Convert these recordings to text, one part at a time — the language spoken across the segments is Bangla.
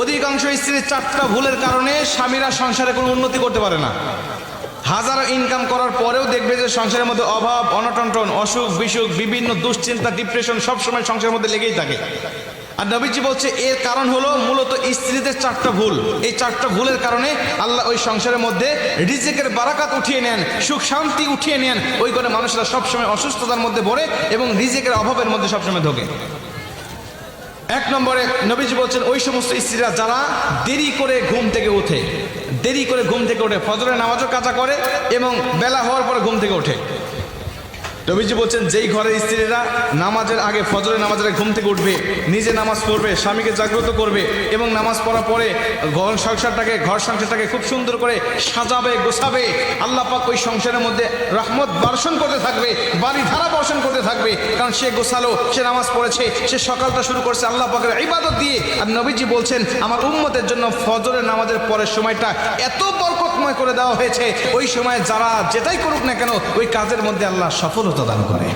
অধিকাংশ স্ত্রীর চারটা ভুলের কারণে স্বামীরা সংসারে কোনো উন্নতি করতে পারে না। হাজারো ইনকাম করার পরেও দেখবে যে সংসারের মধ্যে অভাব, অনটনটন, অসুখ, বিসুখ, বিভিন্ন দুশ্চিন্তা ডিপ্রেশন সবসময় সংসারের মধ্যে লেগেই থাকে। আর নবীজি বলছে, এর কারণ হলো মূলত স্ত্রীদের চারটা ভুল। এই চারটা ভুলের কারণে আল্লাহ ওই সংসারের মধ্যে রিজিকের বারাকাত উঠিয়ে নেন, সুখ শান্তি উঠিয়ে নেন। ওই করে মানুষরা সবসময় অসুস্থতার মধ্যে পড়ে এবং রিজিকের অভাবের মধ্যে সবসময় ঢোকে এক নম্বরে নবীজি বলছেন, ওই সমস্ত স্ত্রীরা যারা দেরি করে ঘুম থেকে ওঠে, দেরি করে ঘুম থেকে ওঠে, ফজরের নামাজও কাজা করে এবং বেলা হওয়ার পরে ঘুম থেকে ওঠে। নবীজি বলছেন, যেই ঘরের স্ত্রীরা নামাজের আগে ফজরের নামাজের ঘুম থেকে উঠবে, নিজে নামাজ পড়বে, স্বামীকে জাগ্রত করবে এবং নামাজ পড়ার পরে ঘর সংসারটাকে ঘর সংসারটাকে খুব সুন্দর করে সাজাবে, গোছাবে। আল্লাহ পাক ওই সংসারের মধ্যে রহমত বর্ষণ করতে থাকবে, বাড়ি ধারা বর্ষণ করতে থাকবে। কারণ সে গোছালো, সে নামাজ পড়েছে, সে সকালটা শুরু করছে আল্লাহ পাকের ইবাদত দিয়ে। আর নবীজি বলছেন, আমার উম্মতের জন্য ফজরের নামাজের পরের সময়টা এত বরকতময় করে দেওয়া হয়েছে। ওই সময় যারা যেটাই করুক না কেন, ওই কাজের মধ্যে আল্লাহ সফলতা দান করে।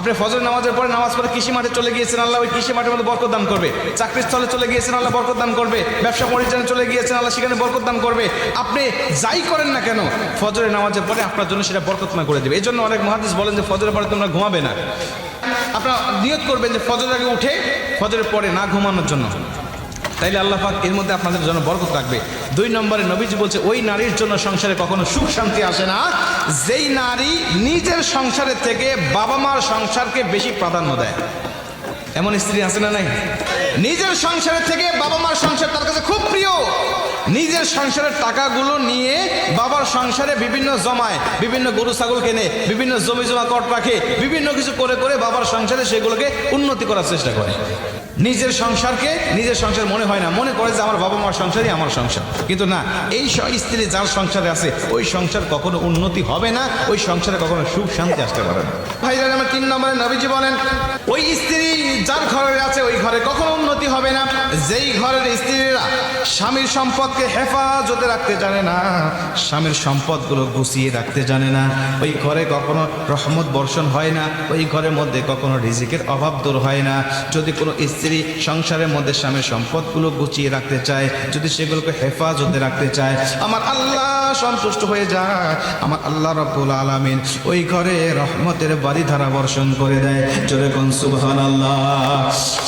আপনি ফজর নামাজের পরে নামাজ পড়ে কৃষি মাঠে চলে গিয়েছেন, আল্লাহ ওই কৃষি মাঠের মধ্যে বরকত দান করবে। চাকরির স্থলে চলে গিয়েছেন, আল্লাহ বরকত দান করবে। ব্যবসা পরিচালনে চলে গিয়েছেন, আল্লাহ সেখানে বরকত দান করবে। আপনি যাই করেন না কেন, ফজরের নামাজের পরে আপনার জন্য সেটা বরকতময় করে দেবে। এই জন্য অনেক মহাদিস বলেন যে ফজরের পরে তোমরা ঘুমাবে না। আপনার নিয়ত করবেন যে ফজরের আগে উঠে ফজরের পরে না ঘুমানোর জন্য। তাইলে আল্লাহ পাক এর মধ্যে আপনাদের জন্য বরকত রাখবে। দুই নম্বরে নবীজি বলছে, ওই নারীর জন্য সংসারে কখনো সুখ শান্তি আসে না। যেই নারী নিজের সংসারের থেকে বাবা মার সংসারকে বেশি প্রাধান্য দেয়। এমন স্ত্রী আছে না নাই? নিজের সংসারের থেকে বাবা মার সংসার তার কাছে খুব প্রিয়। নিজের সংসারের টাকাগুলো নিয়ে বাবার সংসারে বিভিন্ন জমায়, বিভিন্ন গরু, ছাগল কেনে, বিভিন্ন জমি জমা কট রাখে, বিভিন্ন কিছু করে করে বাবার সংসারে সেগুলোকে উন্নতি করার চেষ্টা করে। নিজের সংসারকে নিজের সংসার মনে হয় না। মনে করে যে আমার বাবা মার সংসারই আমার সংসার। কিন্তু না, এই স্ত্রী যার সংসারে আছে, ওই সংসার কখনো উন্নতি হবে না, ওই সংসারে কখনো সুখ শান্তি আসতে পারে না। ভাইরা আমার তিন নম্বরে নবীজি বলেন, ওই স্ত্রী যার ঘরে আছে, ওই ঘরে কখনো উন্নতি হবে না। যেই ঘরের স্ত্রীরা স্বামীর সম্পদকে হেফাজতে রাখতে জানে না, স্বামীর সম্পদগুলো গুছিয়ে রাখতে জানে না। ওই ঘরে কখনো রহমত বর্ষণ হয় না, ওই ঘরের মধ্যে কখনো রিজিকের অভাব দূর হয় না। যদি কোনো স্ত্রী সংসারের মধ্যে স্বামীর সম্পদগুলো গুছিয়ে রাখতে চায়, যদি সেগুলোকে হেফাজতে রাখতে চায়, আমার আল্লাহ সন্তুষ্ট হয়ে যায়, আমার আল্লাহ রব্বুল আলামিন ওই ঘরে রহমতের বাড়ি ধারা বর্ষণ করে দেয়। জোরে কোন সুবহান আল্লাহ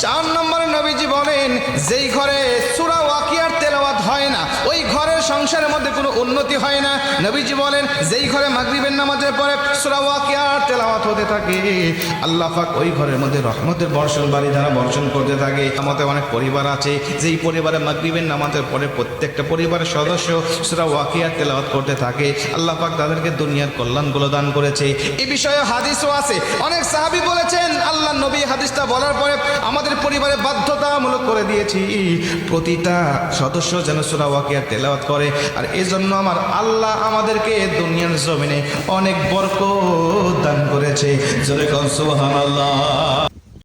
চার নম্বরে নবীজি বলেন, যেই ঘরে সুরা সংসারের মধ্যে কোনো উন্নতি হয় না। নবীজি বলেন, যেই ঘরে মাগরিবের নামাজের পরে তেলাওয়াত হতে থাকে, আল্লাহ পাক ওই ঘরের মধ্যে রহমতের বর্ষণ, বাড়ি ধারা বর্ষণ করতে থাকে। আমাদের অনেক পরিবার আছে, যেই পরিবারে মাগরিবের নামাজের পরে প্রত্যেকটা পরিবারের সদস্য সুরা ওয়াকিয়ার তেলাওয়াত করতে থাকে। আল্লাহ পাক তাদেরকে দুনিয়ার কল্যাণগুলো দান করেছে। এই বিষয়ে হাদিসও আছে। অনেক সাহাবী বলেছেন আল্লাহ নবী হাদিসটা বলার পরে আমাদের পরিবারে বাধ্যতামূলক দিয়েছি প্রতিটা সদস্য যেন সুরা ওয়াকিয়া তেলাওয়াত করে। আর এজন্য আমার আল্লাহ আমাদেরকে দুনিয়ার জমিনে অনেক বরকত দান করেছে। জোরে কন সুবহানাল্লাহ।